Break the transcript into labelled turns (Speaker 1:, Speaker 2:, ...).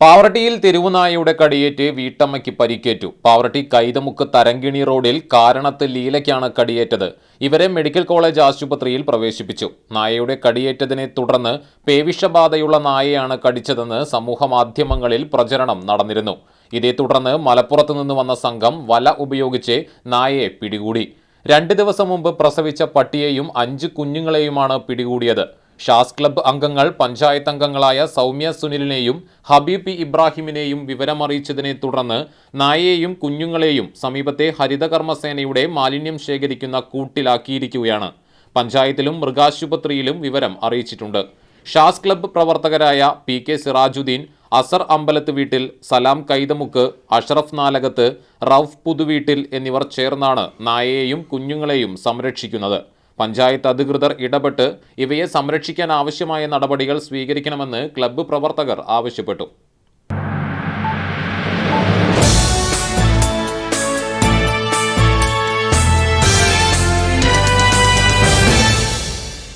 Speaker 1: പാവറട്ടിയിൽ തെരുവുനായയുടെ കടിയേറ്റ് വീട്ടമ്മയ്ക്ക് പരിക്കേറ്റു. പാവറട്ടി കൈതമുക്ക് തരങ്കിണി റോഡിൽ കാരണത്ത് ലീലയ്ക്കാണ് കടിയേറ്റത്. ഇവരെ മെഡിക്കൽ കോളേജ് ആശുപത്രിയിൽ പ്രവേശിപ്പിച്ചു. നായയുടെ കടിയേറ്റതിനെ തുടർന്ന് പേവിഷബാധയുള്ള നായയാണ് കടിച്ചതെന്ന് സമൂഹമാധ്യമങ്ങളിൽ പ്രചരണം നടന്നിരുന്നു. ഇതേ തുടർന്ന് മലപ്പുറത്തു നിന്ന് വന്ന സംഘം വല ഉപയോഗിച്ച് നായയെ പിടികൂടി. രണ്ട് ദിവസം മുമ്പ് പ്രസവിച്ച പട്ടിയെയും അഞ്ച് കുഞ്ഞുങ്ങളെയുമാണ് പിടികൂടിയത്. ഷാസ് ക്ലബ്ബ് അംഗങ്ങൾ പഞ്ചായത്ത് അംഗങ്ങളായ സൗമ്യ സുനിലിനെയും ഹബീബ് ഇബ്രാഹിമിനെയും വിവരമറിയിച്ചതിനെ തുടർന്ന് നായയെയും കുഞ്ഞുങ്ങളെയും സമീപത്തെ ഹരിതകർമ്മസേനയുടെ മാലിന്യം ശേഖരിക്കുന്ന കൂട്ടിലാക്കിയിരിക്കുകയാണ്. പഞ്ചായത്തിലും മൃഗാശുപത്രിയിലും വിവരം അറിയിച്ചിട്ടുണ്ട്. ഷാസ് ക്ലബ്ബ് പ്രവർത്തകരായ പി കെ സിറാജുദ്ദീൻ അസർ അമ്പലത്ത് വീട്ടിൽ സലാം കൈതമുക്ക് അഷ്റഫ് നാലകത്ത് റൌഫ് പുതുവീട്ടിൽ എന്നിവർ ചേർന്നാണ് നായയെയും കുഞ്ഞുങ്ങളെയും സംരക്ഷിക്കുന്നത്. പഞ്ചായത്ത് അധികൃതർ ഇടപെട്ട് ഇവയെ സംരക്ഷിക്കാൻ ആവശ്യമായ നടപടികൾ സ്വീകരിക്കണമെന്ന് ക്ലബ്ബ് പ്രവർത്തകർ ആവശ്യപ്പെട്ടു